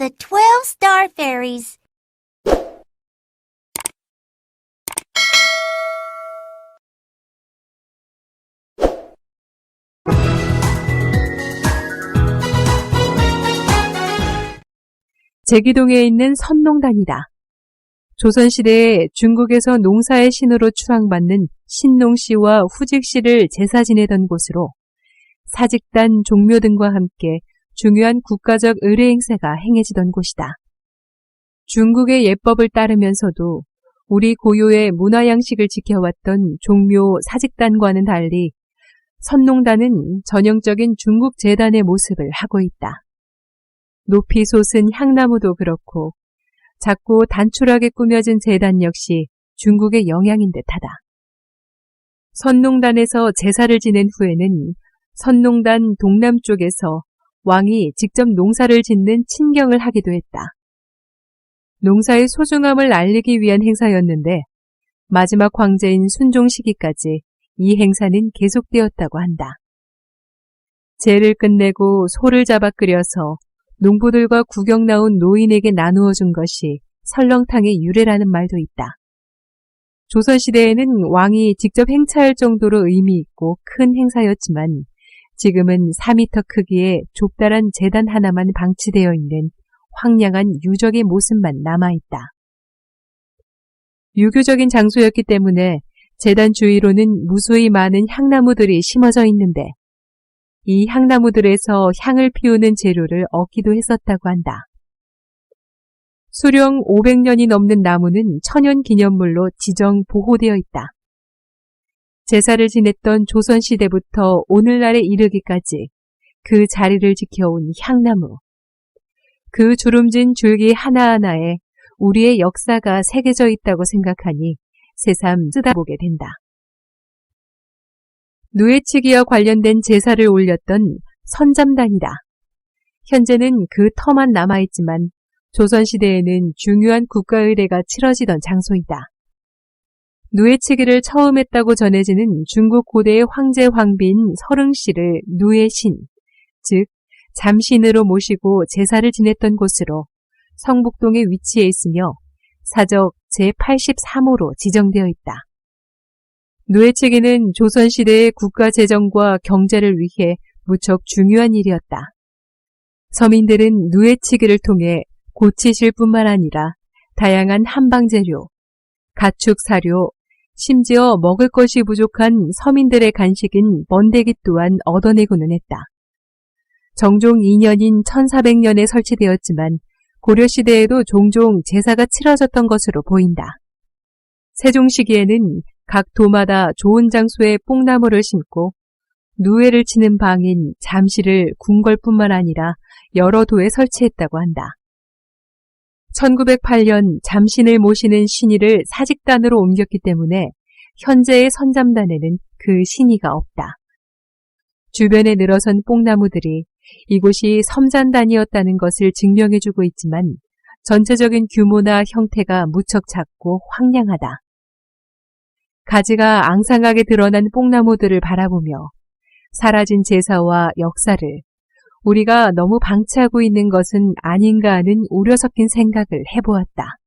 The Twelve Star Fairies. 제기동에 있는 선농단이다. 조선시대에 중국에서 농사의 신으로 추앙받는 신농씨와 후직씨를 제사 지내던 곳으로 사직단, 종묘 등과 함께 중요한 국가적 의례 행사가 행해지던 곳이다. 중국의 예법을 따르면서도 우리 고유의 문화 양식을 지켜왔던 종묘 사직단과는 달리 선농단은 전형적인 중국 재단의 모습을 하고 있다. 높이 솟은 향나무도 그렇고 작고 단출하게 꾸며진 재단 역시 중국의 영향인 듯하다. 선농단에서 제사를 지낸 후에는 선농단 동남쪽에서 왕이 직접 농사를 짓는 친경을 하기도 했다. 농사의 소중함을 알리기 위한 행사였는데 마지막 황제인 순종 시기까지 이 행사는 계속되었다고 한다. 제를 끝내고 소를 잡아 끓여서 농부들과 구경 나온 노인에게 나누어 준 것이 설렁탕의 유래라는 말도 있다. 조선시대에는 왕이 직접 행차할 정도로 의미 있고 큰 행사였지만 지금은 4미터 크기의 좁다란 재단 하나만 방치되어 있는 황량한 유적의 모습만 남아있다. 유교적인 장소였기 때문에 재단 주위로는 무수히 많은 향나무들이 심어져 있는데 이 향나무들에서 향을 피우는 재료를 얻기도 했었다고 한다. 수령 500년이 넘는 나무는 천연 기념물로 지정 보호되어 있다. 제사를 지냈던 조선시대부터 오늘날에 이르기까지 그 자리를 지켜온 향나무. 그 주름진 줄기 하나하나에 우리의 역사가 새겨져 있다고 생각하니 새삼 쓰다보게 된다. 누에치기와 관련된 제사를 올렸던 선잠단이다. 현재는 그 터만 남아있지만 조선시대에는 중요한 국가의례가 치러지던 장소이다. 누에치기를 처음 했다고 전해지는 중국 고대의 황제 황비인 서릉씨를 누에신, 즉 잠신으로 모시고 제사를 지냈던 곳으로 성북동에 위치해 있으며 사적 제83호로 지정되어 있다. 누에치기는 조선시대의 국가 재정과 경제를 위해 무척 중요한 일이었다. 서민들은 누에치기를 통해 고치실 뿐만 아니라 다양한 한방재료, 가축 사료, 심지어 먹을 것이 부족한 서민들의 간식인 번데기 또한 얻어내고는 했다. 정종 2년인 1400년에 설치되었지만 고려시대에도 종종 제사가 치러졌던 것으로 보인다. 세종 시기에는 각 도마다 좋은 장소에 뽕나무를 심고 누에를 치는 방인 잠시를 궁궐뿐만 아니라 여러 도에 설치했다고 한다. 1908년 잠신을 모시는 신의를 사직단으로 옮겼기 때문에 현재의 선잠단에는 그 신의가 없다. 주변에 늘어선 뽕나무들이 이곳이 섬잔단이었다는 것을 증명해주고 있지만 전체적인 규모나 형태가 무척 작고 황량하다. 가지가 앙상하게 드러난 뽕나무들을 바라보며 사라진 제사와 역사를 우리가 너무 방치하고 있는 것은 아닌가 하는 우려 섞인 생각을 해보았다.